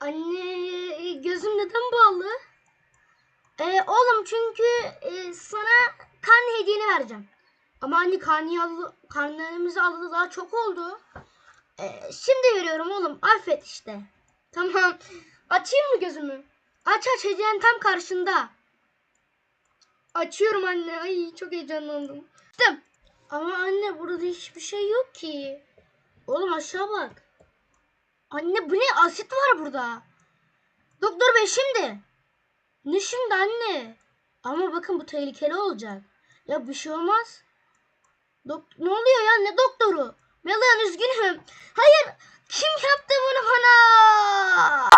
Anne gözüm neden bağlı? Ee, oğlum çünkü e, sana karne hediyeni vereceğim. Ama anne karneyi aldı, karnelerimizi aldı daha çok oldu. Ee, şimdi veriyorum oğlum affet işte. Tamam. Açayım mı gözümü? Aç aç hediyen tam karşında. Açıyorum anne. Ay çok heyecanlandım. Ama anne burada hiçbir şey yok ki. Oğlum aşağı bak. Anne bu ne? Asit var burada. Doktor bey şimdi. Ne şimdi anne? Ama bakın bu tehlikeli olacak. Ya bir şey olmaz. Dok ne oluyor ya? Ne doktoru? Melan üzgünüm. Hayır. Kim yaptı bunu bana?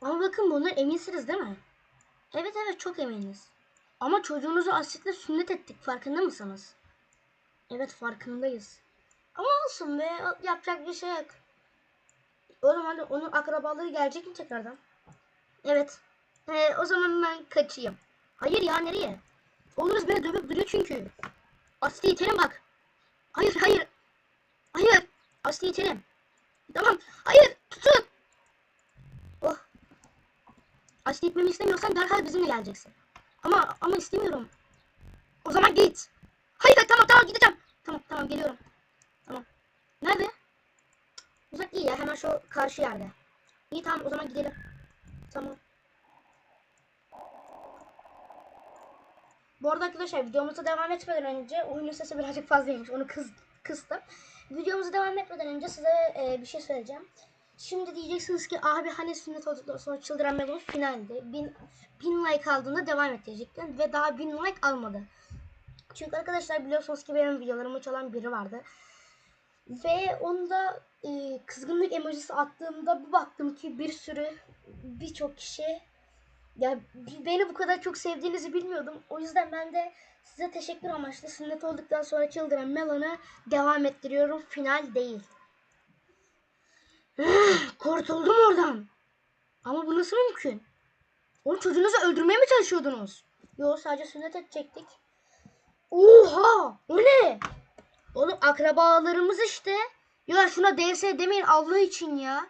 Ama bakın bunlar eminsiniz değil mi? Evet evet çok eminiz. Ama çocuğunuzu asitle sünnet ettik farkında mısınız? Evet farkındayız. Ama olsun be yapacak bir şey yok. O zaman da onun akrabaları gelecek mi tekrardan? Evet. Ee, o zaman ben kaçayım. Hayır ya nereye? Oğlunuz beni dövüp duruyor çünkü. Aslı itelim bak. Hayır hayır. Hayır. Aslı itelim. Tamam. Hayır tutun. Oh. Aslı itmemi istemiyorsan derhal bizimle geleceksin. Ama ama istemiyorum. O zaman git. Hayır tamam tamam gideceğim. Tamam tamam geliyorum. Tamam. Nerede? Uzak değil ya hemen şu karşı yerde. İyi tamam o zaman gidelim. Tamam. Bu arada arkadaşlar videomuza devam etmeden önce oyunun sesi birazcık fazlaymış onu kız, kıstım. Videomuza devam etmeden önce size e, bir şey söyleyeceğim. Şimdi diyeceksiniz ki abi hani sünnet olduktan sonra çıldıran melon finaldi. Bin, bin like aldığında devam edecektim ve daha bin like almadı. Çünkü arkadaşlar biliyorsunuz ki benim videolarımı çalan biri vardı. Ve onda e, kızgınlık emojisi attığımda bu baktım ki bir sürü birçok kişi ya beni bu kadar çok sevdiğinizi bilmiyordum. O yüzden ben de size teşekkür amaçlı sünnet olduktan sonra çıldıran Melon'a devam ettiriyorum. Final değil. Kurtuldum oradan. Ama bu nasıl mümkün? Oğlum çocuğunuzu öldürmeye mi çalışıyordunuz? Yok sadece sünnet edecektik. Oha! O ne? Oğlum akrabalarımız işte. Ya şuna DS demeyin Allah için ya.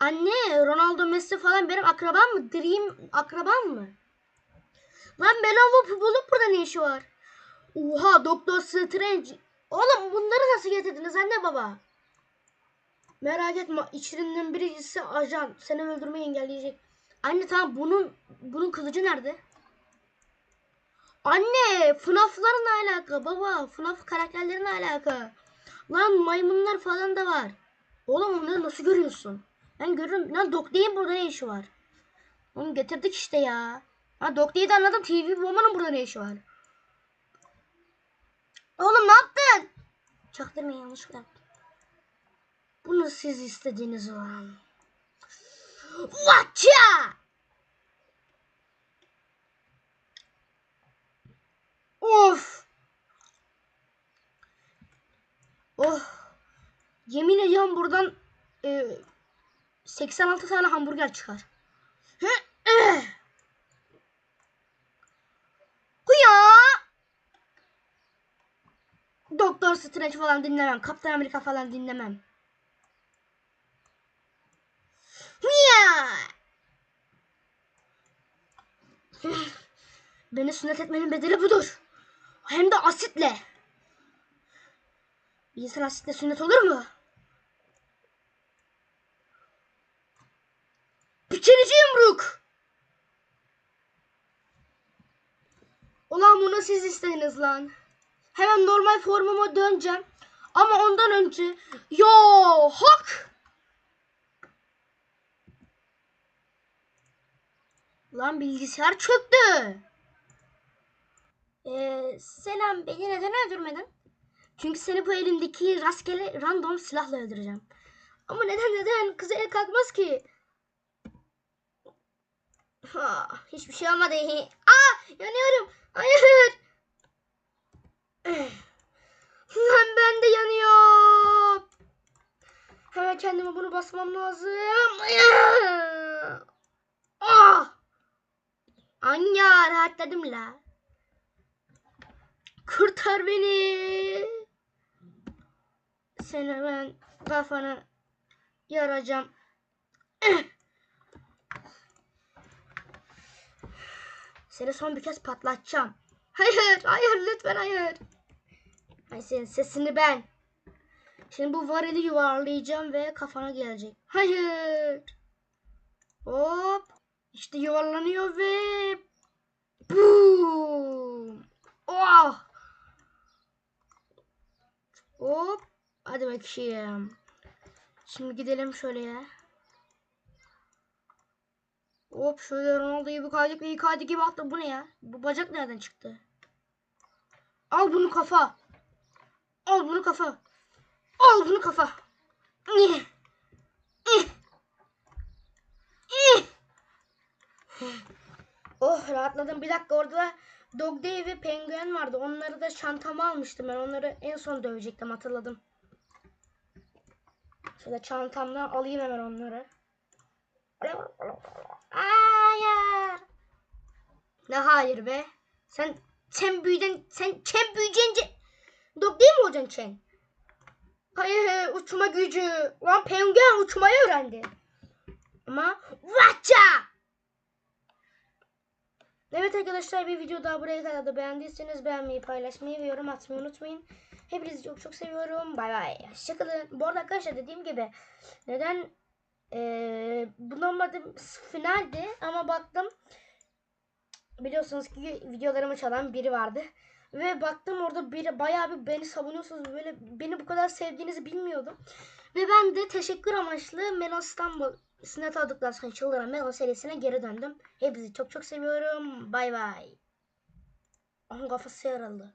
Anne Ronaldo Messi falan benim akrabam mı? Dream akrabam mı? Lan ve Pupul'un burada ne işi var? Oha Doktor Strange. Oğlum bunları nasıl getirdiniz anne baba? Merak etme içlerinden birisi ajan. Seni öldürmeyi engelleyecek. Anne tamam bunun bunun kılıcı nerede? Anne FNAF'lar ne alaka baba? FNAF karakterleri ne alaka? Lan maymunlar falan da var. Oğlum onları nasıl görüyorsun? Ben görüyorum. Lan Dokday'ın burada ne işi var? Onu getirdik işte ya. Ha Dokday'ı da anladım. TV Woman'ın burada ne işi var? Oğlum ne yaptın? Çaktırmayın yanlışlıkla yaptım. Bunu siz istediğiniz lan. Watcha! Of! Oh! Yemin ediyorum buradan e, 86 tane hamburger çıkar. Huya! Doktor Strange falan dinlemem. Kaptan Amerika falan dinlemem. Beni sünnet etmenin bedeli budur. Hem de asitle. Bir insan asitle sünnet olur mu? Bikinici yumruk. Ulan bunu siz istediniz lan. Hemen normal formuma döneceğim. Ama ondan önce yo hak. Lan bilgisayar çöktü. Ee, selam beni neden öldürmedin? Çünkü seni bu elimdeki rastgele random silahla öldüreceğim. Ama neden neden? Kıza el kalkmaz ki. Ha, hiçbir şey olmadı. Aa, yanıyorum. Hayır. Lan ben de yanıyorum. Hemen kendime bunu basmam lazım. Ah! Anya rahatladım la. Kurtar beni. Seni ben kafanı yaracağım. Seni son bir kez patlatacağım. Hayır, hayır lütfen hayır. Ay senin sesini ben. Şimdi bu varili yuvarlayacağım ve kafana gelecek. Hayır. Hop. İşte yuvarlanıyor ve boom. Oh. Hop. Hadi bakayım. Şimdi gidelim şöyle ya. Hop şöyle Ronaldo gibi kaydık ve Icardi gibi attı. Bu ne ya? Bu bacak nereden çıktı? Al bunu kafa. Al bunu kafa. Al bunu kafa. İh. İh. İh. Oh rahatladım. Bir dakika orada Dog Day ve Penguen vardı. Onları da çantama almıştım ben. Onları en son dövecektim hatırladım. Şöyle çantamdan alayım hemen onları. Hayır. Ne hayır be? Sen sen büyüdün sen sen büyüyünce Dog değil mi olacaksın sen? Hayır uçma gücü. Lan penguen uçmayı öğrendi. Ama Vaça! Evet arkadaşlar bir video daha buraya kadar da beğendiyseniz beğenmeyi, paylaşmayı ve yorum atmayı unutmayın. Hepinizi çok çok seviyorum. Bay bay. Hoşçakalın. Bu arada arkadaşlar dediğim gibi neden ee, bu normalde finaldi ama baktım biliyorsunuz ki videolarımı çalan biri vardı. Ve baktım orada biri bayağı bir beni savunuyorsunuz. Böyle beni bu kadar sevdiğinizi bilmiyordum. Ve ben de teşekkür amaçlı Melon İstanbul Sinet aldıktan sonra Çıldıran Melon serisine geri döndüm. Hepinizi çok çok seviyorum. Bay bay. Onun kafası yarıldı.